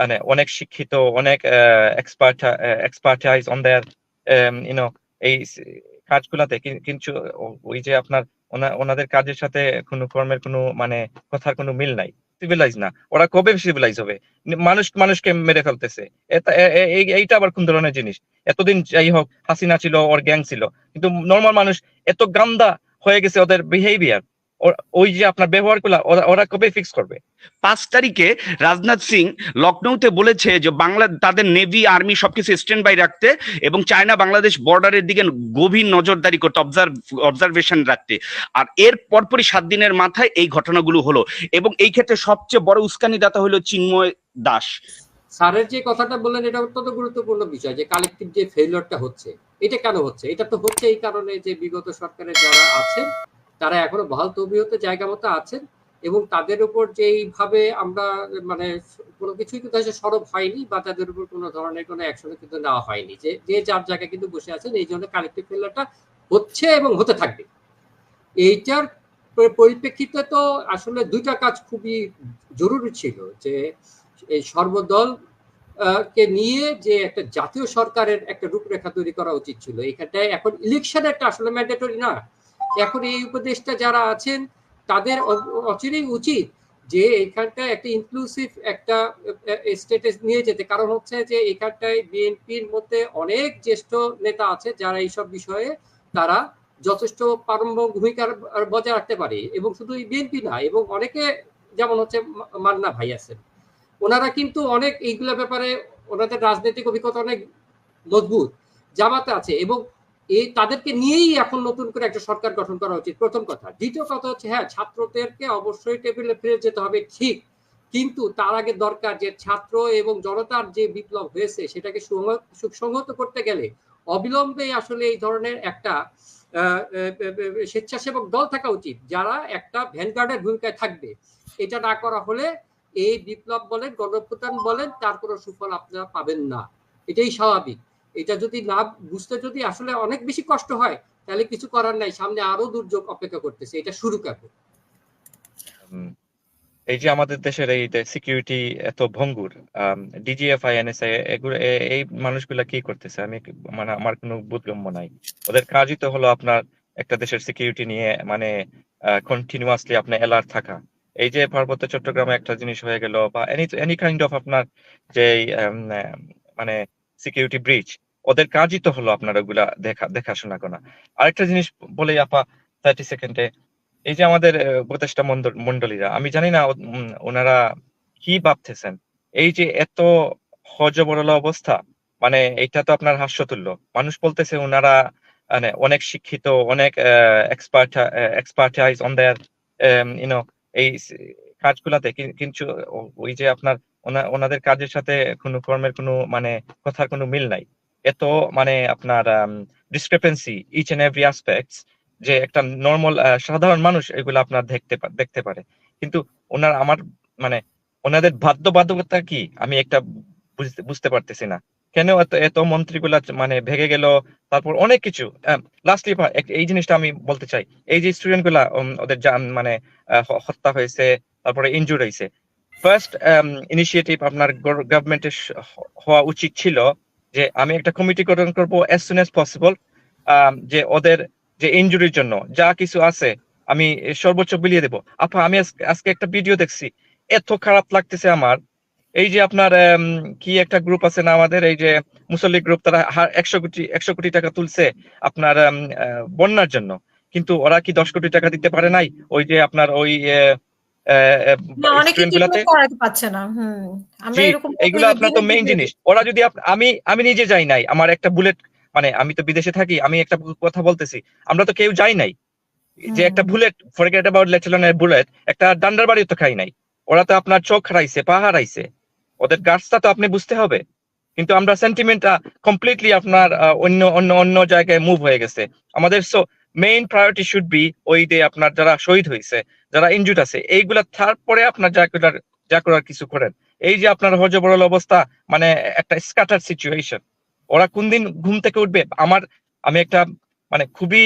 মানে অনেক শিক্ষিত, অনেক expert expertise on their you know এই কাজগুলাতে কিন্তু ওই যে আপনার ওনাদের কাজের সাথে কোনো কর্মের কোনো মানে কথার কোনো মিল নাই। সিভিলাইজ না। ওরা কবে সিভিলাইজ হবে? মানুষ, মানুষকে মেরে ফেলতেছে। এইটা আবার কোন ধরনের জিনিস? এতদিন যাই হোক, হাসিনা ছিল, ওর গ্যাং ছিল। কিন্তু নর্মাল মানুষ এত গান্দা হয়ে গেছে ওদের বিহেভিয়ার ওই যে আপনার ব্যবহারগুলা ওরা কবে ফিক্স করবে? পাঁচ তারিখে রাজনাথ সিং লখনৌতে বলেছে যে বাংলা তাদের নেভি আর্মি সবকিছু স্ট্যান্ড বাই রাখতে এবং চায়না বাংলাদেশ বর্ডারের দিকে গভীর নজরদারি করতে অবজার্ভ অবজারভেশন রাখতে। আর এর পরপরই সাত দিনের মাথায় এই ঘটনাগুলো হলো। এবং এই ক্ষেত্রে সবচেয়ে বড় উস্কানিদাতা হলো চিন্ময় দাস। স্যারের যে কথাটা বললেন এটা অত্যন্ত গুরুত্বপূর্ণ বিষয় যে কালেকটিভ যে ফেলিওরটা হচ্ছে এটা কেন হচ্ছে? এটা তো হচ্ছে এই কারণে যে বিগত সরকারের যারা আছেন তারা এখনও বহাল তবিয়ত জায়গা মতো আছেন এবং তাদের উপর যেইভাবে আমরা মানে কোনো কিছুই কিন্তু আসলে সরব হয়নি বা তাদের উপর কোনো ধরনের কোনো অ্যাকশন কিন্তু নেওয়া হয়নি। যে যে যার জায়গায় কিন্তু বসে আছেন, এই জন্য কালেকটিভ ফেলিওরটা হচ্ছে এবং হতে থাকবে। এইটার পরিপ্রেক্ষিতে তো আসলে দুইটা কাজ খুবই জরুরি ছিল, যে এই সর্বদল কে নিয়ে যে একটা জাতীয় সরকারের একটা রূপরেখা তৈরি করা উচিত ছিল। এখানটায় এখন ইলেকশন একটা আসলে ম্যান্ডেটরি না। এখন এই উপদেষ্টা যারা আছেন, তাদের অচিরেই উচিত যে এখানটায় একটা ইনক্লুসিভ একটা স্টেটাস নিয়ে যেতে। কারণ হচ্ছে যে এখানটায় বিএনপির মধ্যে অনেক জ্যেষ্ঠ নেতা আছে যারা এইসব বিষয়ে তারা যথেষ্ট প্রারম্ভ ভূমিকা বজায় রাখতে পারে। এবং শুধু বিএনপি না, এবং অনেকে যেমন হচ্ছে মান্না ভাই আছেন, ওনারা কিন্তু অনেক এইগুলো ব্যাপারে ওনাদের রাজনৈতিক অভিজ্ঞতা অনেক মজবুত, জামাতে আছে। এবং এই তাদেরকে নিয়েই এখন নতুন করে একটা সরকার গঠন করা উচিত। প্রথম কথা। দ্বিতীয় কথা হচ্ছে হ্যাঁ ছাত্রদেরকে অবশ্যই টেবিলে ফিরে যেতে হবে, ঠিক। কিন্তু তার আগে দরকার যে ছাত্র এবং জনতার যে বিপ্লব হয়েছে, সেটাকে সুসংহত করতে গেলে অবিলম্বে আসলে এই ধরনের একটা স্বেচ্ছাসেবক দল থাকা উচিত, যারা একটা ভ্যানগার্ডের ভূমিকায় থাকবে। এটা না করা হলে এই বিপ্লব বলেন গণপ্রদান বলেন, তার কোনো সুফল আপনারা পাবেন না। এটাই স্বাভাবিক। এটা যদি না বুঝতে যদি আসলে অনেক বেশি কষ্ট হয় তাহলে কিছু করার নাই সামনে আরও দুর্যোগ অপেক্ষা করতেছে এটা শুরু উম, এই যে আমাদের দেশের এই সিকিউরিটি এত ভঙ্গুর ডিজিএফআই এনএসআই এগুলো এই মানুষগুলা কি করতেছে? আমি মানে আমার কোনো বোধগম্য নাই। ওদের কাজই তো হলো আপনার একটা দেশের সিকিউরিটি নিয়ে মানে কন্টিনিউয়াসলি আপনার অ্যালার্ট থাকা। এই যে পার্বত্য চট্টগ্রামে একটা জিনিস হয়ে গেল বা এনি এনি কাইন্ড অফ আপনার যে মানে সিকিউরিটি ব্রিচ ওদের কাজই তো হলো আপনার ওগুলা দেখা, দেখাশোনা করা। আরেকটা জিনিস বলে আপা থার্টি সেকেন্ডে এই যে আমাদের উপদেষ্টা মন্ডল- মন্ডলীরা, আমি জানি না ওনারা কি ভাবতেছেন? এই যে এত হজবরল অবস্থা মানে এটা তো আপনার হাস্যতুল্য। মানুষ বলতেছে ওনারা মানে অনেক শিক্ষিত, অনেক expert expertise on their you know এই কাজগুলাতে কিন্তু ওই যে আপনার, ওনা- ওনাদের কাজের সাথে কোনো কর্মের কোনো মানে কথার কোনো মিল নাই। এত মানে আপনার discrepancy each and every aspects যে একটা নর্মাল সাধারণ মানুষ এগুলো আপনার দেখতে দেখতে পারে। কিন্তু ওনার আমার মানে ওনাদের বাধ্যবাধকতা কি? আমি একটা বুঝতে পারতেছি না। কেন এত এত মন্ত্রীগুলা মানে ভেঙে গেল? তারপর অনেক কিছু লাস্টলি এই জিনিসটা আমি বলতে চাই। এই যে স্টুডেন্টগুলা ওদের মানে হত্যা হয়েছে, তারপরে ইনজুর হয়েছে। ফার্স্ট ইনিশিয়েটিভ আপনার গভর্নমেন্টের হওয়া উচিত ছিল যে আমি একটা কমিটি গঠন করব অ্যাজ সুন অ্যাজ পসিবল যে ওদের যে ইনজুরির জন্য যা কিছু আছে আমি সর্বোচ্চ বিলিয়ে দেবো। আপা, আমি আজকে একটা ভিডিও দেখছি। এত খারাপ লাগতেছে আমার। এই যে আপনার কি একটা গ্রুপ আছে না আমাদের, এই যে মুসল্লি গ্রুপ তারা একশো কোটি একশো কোটি টাকা তুলছে আপনার বন্যার জন্য। কিন্তু ওরা কি দশ কোটি টাকা দিতে পারে নাই? ওই যে আপনার ওই আপনার তো মেইন জিনিস। ওরা যদি আমি আমি নিজে যাই নাই আমার একটা বুলেট মানে আমি তো বিদেশে থাকি আমি একটা কথা বলতেছি আমরা তো কেউ যাই নাই। যে একটা বুলেট ফরগেট অ্যাবাউট লেটলনের বুলেট একটা ডান্ডার বাড়িও তো খাই নাই। ওরা তো আপনার চোখ হারাইছে পা হারাইছে। ওদের গাছটা তো আপনি বুঝতে হবে। কিন্তু আমরা সেন্টিমেন্টটা কমপ্লিটলি আপনার অন্য অন্য অন্য জায়গায় মুভ হয়ে গেছে। আমাদের so main priority should be ওই ডে আপনার যারা শহীদ হয়েছে, যারা ইনজুড আছে, এইগুলা তারপরে আপনার যা করার যা করার কিছু করেন। এই যে আপনার হজবরল অবস্থা মানে একটা স্ক্যাটার সিচুয়েশন ওরা কোন দিন ঘুম থেকে উঠবে? আমার, আমি একটা মানে খুবই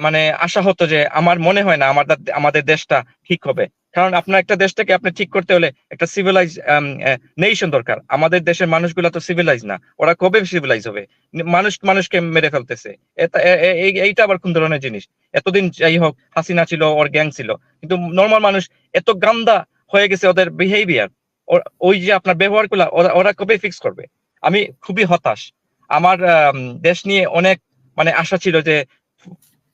মানে আশা হতো যে আমার মনে হয় না আমাদের আমাদের দেশটা ঠিক হবে। কারণ আপনার একটা দেশটাকে আপনি ঠিক করতে হলে একটা সিভিলাইজ নেশন দরকার। আমাদের দেশের মানুষগুলো তো সিভিলাইজ না। ওরা কবে সিভিলাইজ হবে? মানুষ মানুষকে মেরে ফেলতেছে। এইটা আবার কোন ধরনের জিনিস? এতদিন যাই হোক হাসিনা ছিল ওর গ্যাং ছিল। কিন্তু নর্মাল মানুষ এত গান্দা হয়ে গেছে ওদের বিহেভিয়ার ওই যে আপনার ব্যবহারগুলা ওরা কবে ফিক্স করবে? আমি খুবই হতাশ। আমার আম, দেশ নিয়ে অনেক মানে আশা ছিল যে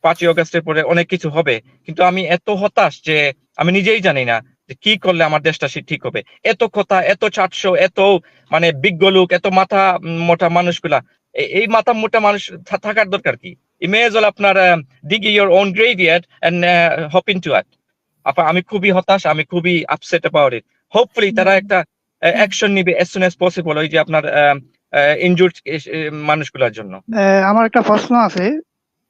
পাঁচই অগস্টের পরে অনেক কিছু হবে। কিন্তু আমি এত হতাশ যে আমি নিজেই জানি না যে কি করলে আমার দেশটা ঠিক হবে। এত কথা এত চারশো এত মানে বিজ্ঞ লোক এত মাথা মোটা মানুষগুলা। এই মাথা মোটা মানুষ থাকার দরকার কি? ইমেজল আপনার dig your own graveyard and hop in to আট আপা আমি খুবই হতাশ আমি খুবই আপসেট অ্যাবাউট ইট হোপফুলি তারা একটা অ্যাকশন নিবে এস সুন এস পসিবল ওই যে আপনার ইনজুর্ড মানুষগুলোর জন্য। আমার একটা প্রশ্ন আছে।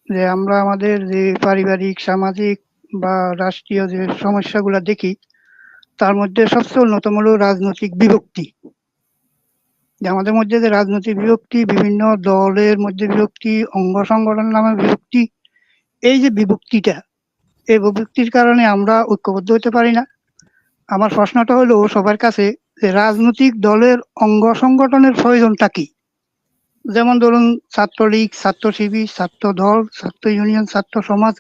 যে আমরা আমাদের যে পারিবারিক, সামাজিক বা রাষ্ট্রীয় যে সমস্যাগুলো দেখি, তার মধ্যে সবচেয়ে অন্যতম হলো রাজনৈতিক বিভক্তি। যে আমাদের মধ্যে যে রাজনৈতিক বিভক্তি, বিভিন্ন দলের মধ্যে বিভক্তি, অঙ্গ সংগঠন নামে বিভক্তি, এই যে বিভক্তিটা, এই বিভক্তির কারণে আমরা ঐক্যবদ্ধ হতে পারি না। আমার প্রশ্নটা হলো সবার কাছে যে রাজনৈতিক দলের অঙ্গ সংগঠনের প্রয়োজনটা কি? যেমন ধরুন ছাত্রলীগ ছাত্র শিবির ছাত্র দল ছাত্র ইউনিয়ন ছাত্র সমাজ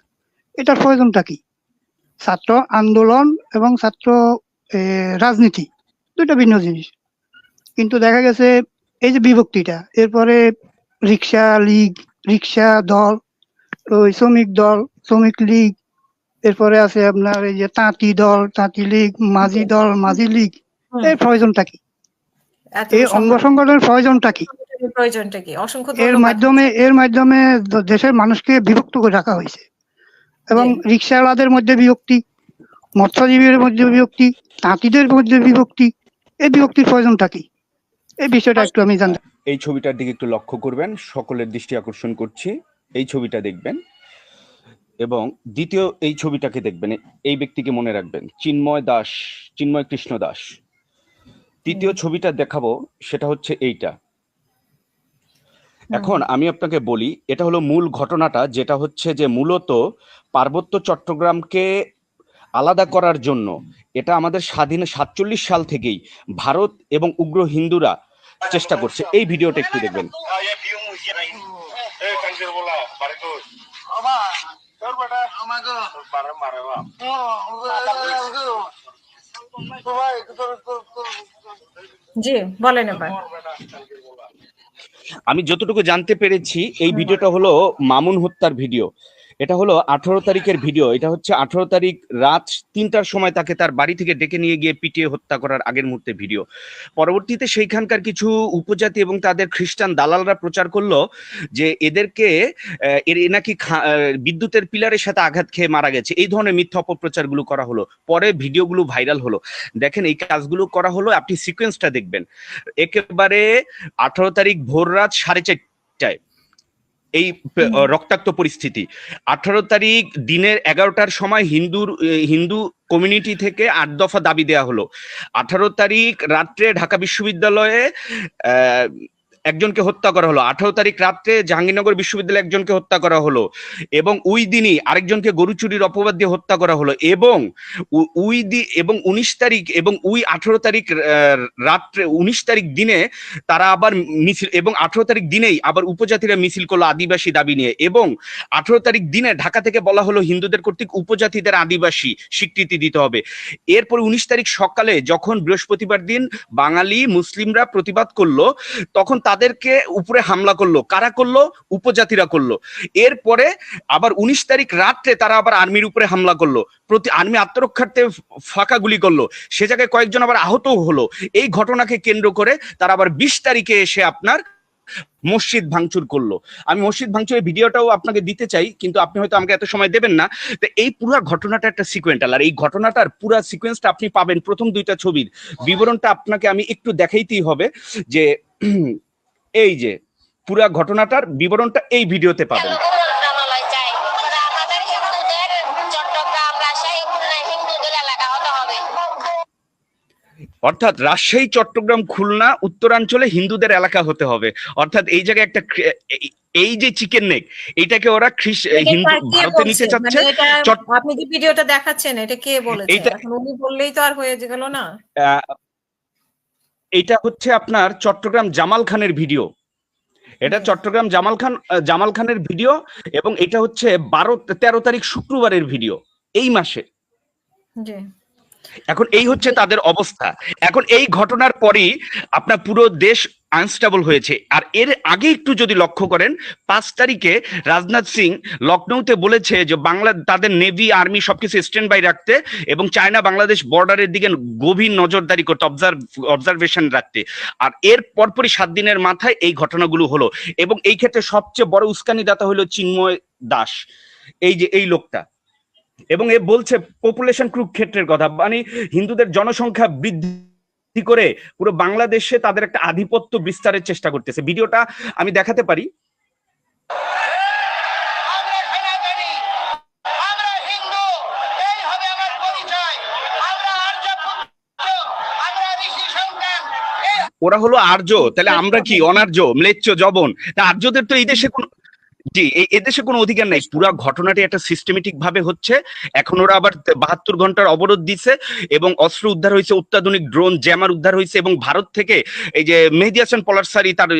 এটার প্রয়োজনটা কি? ছাত্র আন্দোলন এবং ছাত্র রাজনীতি দুইটা ভিন্ন জিনিস। কিন্তু দেখা গেছে এই যে বিভক্তিটা এরপরে রিক্সা লীগ রিক্সা দল ওই শ্রমিক দল শ্রমিক লীগ এরপরে আছে আপনার এই যে তাঁতি দল তাঁতি লীগ মাঝি দল মাঝি লীগ এর প্রয়োজনটা কি? এই অঙ্গ সংগঠনের প্রয়োজনটা কি? প্রয়োজনটা কি? অসংখ্য এর মাধ্যমে এর মাধ্যমে দেশের মানুষকে বিভক্ত করে রাখা হয়েছে। এবং রিক্সাওয়ালাদের মধ্যে বিভক্তি মৎস্যজীবীদের মধ্যে বিভক্তি তাঁতিদের মধ্যে বিভক্তি এই বিভক্তির প্রয়োজনটা কি এই বিষয়টা একটু আমি জানতে এই ছবিটার দিকে একটু লক্ষ্য করবেন সকলের দৃষ্টি আকর্ষণ করছি। এই ছবিটা দেখবেন। এবং দ্বিতীয় এই ছবিটাকে দেখবেন এই ব্যক্তিকে মনে রাখবেন চিন্ময় দাস চিন্ময় কৃষ্ণ দাস। তৃতীয় ছবিটা দেখাবো সেটা হচ্ছে এইটা। এখন আমি আপনাকে বলি এটা হলো মূল ঘটনাটা যেটা হচ্ছে যে মূলত পার্বত্য চট্টগ্রামকে আলাদা করার জন্য এটা আমাদের স্বাধীন সাতচল্লিশ সাল থেকেই ভারত এবং উগ্র হিন্দুরা চেষ্টা করছে। এই ভিডিওটা একটু দেখবেন। জি বলেন এবার। আমি যতটুকু জানতে পেরেছি এই ভিডিওটা হলো মামুন হত্যার ভিডিও। এটা হলো আঠারো তারিখের ভিডিও। এটা হচ্ছে আঠারো তারিখ রাত তিনটার সময় তাকে তার বাড়ি থেকে ডেকে নিয়ে গিয়ে পিটিয়ে হত্যা করার আগের মুহূর্তে ভিডিও। পরবর্তীতে সেইখানকার কিছু উপজাতি এবং তাদের খ্রিস্টান দালালরা প্রচার করল যে এদেরকে এর এ নাকি বিদ্যুতের পিলারের সাথে আঘাত খেয়ে মারা গেছে। এই ধরনের মিথ্যা অপপ্রচারগুলো করা হলো। পরে ভিডিওগুলো ভাইরাল হলো। দেখেন এই কাজগুলো করা হলো, আপনি সিকোয়েন্সটা দেখবেন। একেবারে আঠারো তারিখ ভোর রাত সাড়ে চারটায়। এই রক্তাক্ত পরিস্থিতি। আঠারো তারিখ দিনের এগারোটার সময় হিন্দুর হিন্দু কমিউনিটি থেকে আট দফা দাবি দেওয়া হলো। আঠারো তারিখ রাত্রে ঢাকা বিশ্ববিদ্যালয়ে আহ, একজনকে হত্যা করা হলো। আঠারো তারিখ রাত্রে জাহাঙ্গীরনগর বিশ্ববিদ্যালয়ে একজনকে হত্যা করা হলো এবং ওই দিনই আরেকজনকে গরু চুরির অপবাদ দিয়ে হত্যা করা হলো এবং উই দি এবং উনিশ তারিখ এবং উই আঠারো তারিখ রাত্রে উনিশ তারিখ দিনে তারা আবার মিছিল, এবং আঠারো তারিখ দিনেই আবার উপজাতিরা মিছিল করল আদিবাসী দাবি নিয়ে এবং আঠারো তারিখ দিনে ঢাকা থেকে বলা হলো হিন্দুদের কর্তৃক উপজাতিদের আদিবাসী স্বীকৃতি দিতে হবে। এরপর উনিশ তারিখ সকালে যখন বৃহস্পতিবার দিন বাঙালি, মুসলিমরা প্রতিবাদ করল, তখন তাদেরকে উপরে হামলা করল, কারা করল? উপজাতিরা করল। এরপরে আবার উনিশ তারিখ রাত্রে তারা আবার আর্মির উপরে হামলা করল। প্রতি আর্মি আত্মরক্ষার্থে ফাঁকা গুলি করল। সে জায়গায় কয়েকজন আবার আহত হলো। এই ঘটনাকে কেন্দ্র করে তারা আবার বিশ তারিখে এসে আপনার মসজিদ ভাঙচুর করল। আমি মসজিদ ভাঙচুরের ভিডিওটাও আপনাকে দিতে চাই, কিন্তু আপনি হয়তো আমাকে এত সময় দেবেন না। তো এই পুরো ঘটনাটা একটা সিকোয়েন্টাল আর এই ঘটনাটার পুরো সিকোয়েন্সটা আপনি পাবেন প্রথম দুইটা ছবির। বিবরণটা আপনাকে আমি একটু দেখাইতেই হবে যে এই যে পুরা ঘটনাটার বিবরণটা এই ভিডিওতে পাবেন। অর্থাৎ রাজশাহী চট্টগ্রাম খুলনা উত্তরাঞ্চলে হিন্দুদের এলাকা হতে হবে। অর্থাৎ এই জায়গায় একটা এই- যে চিকেন নেক এটাকে ওরা হিন্দু ভারতে নিতে চাচ্ছে। মানে আপনি যে ভিডিওটা দেখাচ্ছেন এটা কে বলেছে? এখন উনি বললেই তো আর হয়ে গেল না। আহ, এটা হচ্ছে আপনার চট্টগ্রাম জামাল খানের ভিডিও। এটা চট্টগ্রাম জামাল খান জামাল খানের ভিডিও এবং এটা হচ্ছে বারো তেরো তারিখ শুক্রবারের ভিডিও এই মাসে। এখন এই হচ্ছে তাদের অবস্থা। এখন এই ঘটনার পরই আপনার পুরো দেশ আনস্টেবল হয়েছে। আর এর আগে একটু যদি লক্ষ্য করেন, পাঁচ তারিখে রাজনাথ সিং লখনৌতে বলেছে যে বাংলা, তাদের নেভি, আর্মি সবকিছু স্ট্যান্ড বাই রাখতে এবং চায়না, বাংলাদেশ বর্ডারের দিকে গভীর নজরদারি করতে অবজার্ভ অবজারভেশন রাখতে। আর এর পরপরই সাত দিনের মাথায় এই ঘটনাগুলো হলো। এবং এই ক্ষেত্রে সবচেয়ে বড় উস্কানিদাতা হলো চিন্ময় দাস। এই যে, এই লোকটা। এবং এ বলছে পপুলেশন কুরুক্ষেত্রের কথা। মানে হিন্দুদের জনসংখ্যা বৃদ্ধি করে পুরো বাংলাদেশে তাদের একটা আধিপত্য বিস্তারের চেষ্টা করতেছে। ভিডিওটা আমি দেখাতে পারি। ওরা হলো আর্য তাহলে আমরা কি? অনার্য ম্লেচ্ছ জবন তা আর্যদের তো এই দেশে কোনো জি এদেশে কোনো অধিকার নাই। পুরো ঘটনাটি একটা সিস্টেমেটিক ভাবে হচ্ছে। এখন ওরা আবার বাহাত্তর ঘণ্টার অবরোধ দিছে এবং অস্ত্র উদ্ধার হয়েছে অত্যাধুনিক ড্রোন জ্যামার উদ্ধার হয়েছে এবং ভারত থেকে এই যে মেহেদি হাসান পলারসারি তার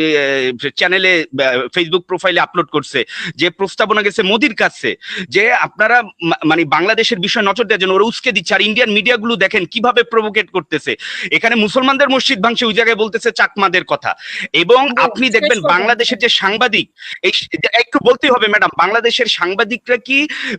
চ্যানেলে ফেসবুক প্রোফাইলে আপলোড করছে যে প্রস্তাবনা গেছে মোদির কাছে যে আপনারা মানে বাংলাদেশের বিষয় নজর দেওয়ার জন্য ওরা উস্কে দিচ্ছে। আর ইন্ডিয়ান মিডিয়াগুলো দেখেন কীভাবে প্রভোকেট করতেছে। এখানে মুসলমানদের মসজিদ ভাঙছে ওই জায়গায় বলতেছে চাকমাদের কথা। এবং আপনি দেখবেন বাংলাদেশের যে সাংবাদিক এই একটু বলতেই হবে ম্যাডাম বাংলাদেশের সাংবাদিকরা কি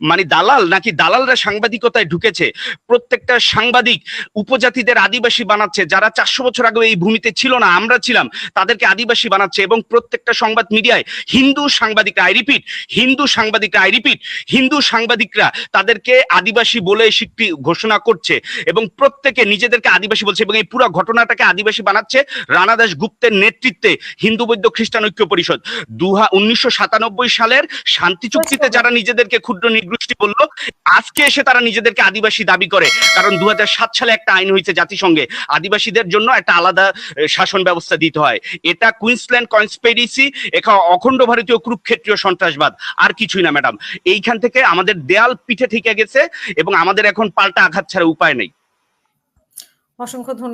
মানে দালাল নাকি দালালরা সাংবাদিকতায় ঢুকেছে? প্রত্যেকটা সাংবাদিক উপজাতিদের আদিবাসী বানাচ্ছে, যারা চারশো বছর আগে এই ভূমিতে ছিল না, আমরা ছিলাম, তাদেরকে আদিবাসী বানাচ্ছে এবং প্রত্যেকটা সংবাদ মিডিয়ায় হিন্দু সাংবাদিকরা আই রিপিট হিন্দু সাংবাদিকরা আই রিপিট হিন্দু সাংবাদিকরা তাদেরকে আদিবাসী বলে স্বীকৃতি ঘোষণা করছে এবং প্রত্যেকে নিজেদেরকে আদিবাসী বলছে এবং এই পুরো ঘটনাটাকে আদিবাসী বানাচ্ছে। রানা দাস গুপ্তের নেতৃত্বে হিন্দু বৈদ্য খ্রিস্টান ঐক্য পরিষদ। দুহা, উনিশশো সাতানব্বই সালের শান্তি চুক্তিতে যারা নিজেদেরকে ক্ষুদ্র নিগোষ্ঠী বলল আজকে এসে তারা নিজেদেরকে আদিবাসী দাবি করে। কারণ দুই হাজার সাত সালে একটা আইন হয়েছে জাতিসংঘে। আদিবাসীদের জন্য একটা আলাদা শাসন ব্যবস্থা দিতে হয়। এটা কুইন্সল্যান্ড কনস্পেরিসি এখানে অখণ্ড ভারতীয় কুরুক্ষেত্রীয় সন্ত্রাসবাদ। আর কিছুই না ম্যাডাম। এইখান থেকে আমাদের দেয়াল পিঠে থেকে গেছে এবং আমাদের এখন পাল্টা আঘাত ছাড়া উপায় নেই। অসংখ্য ধন্যবাদ।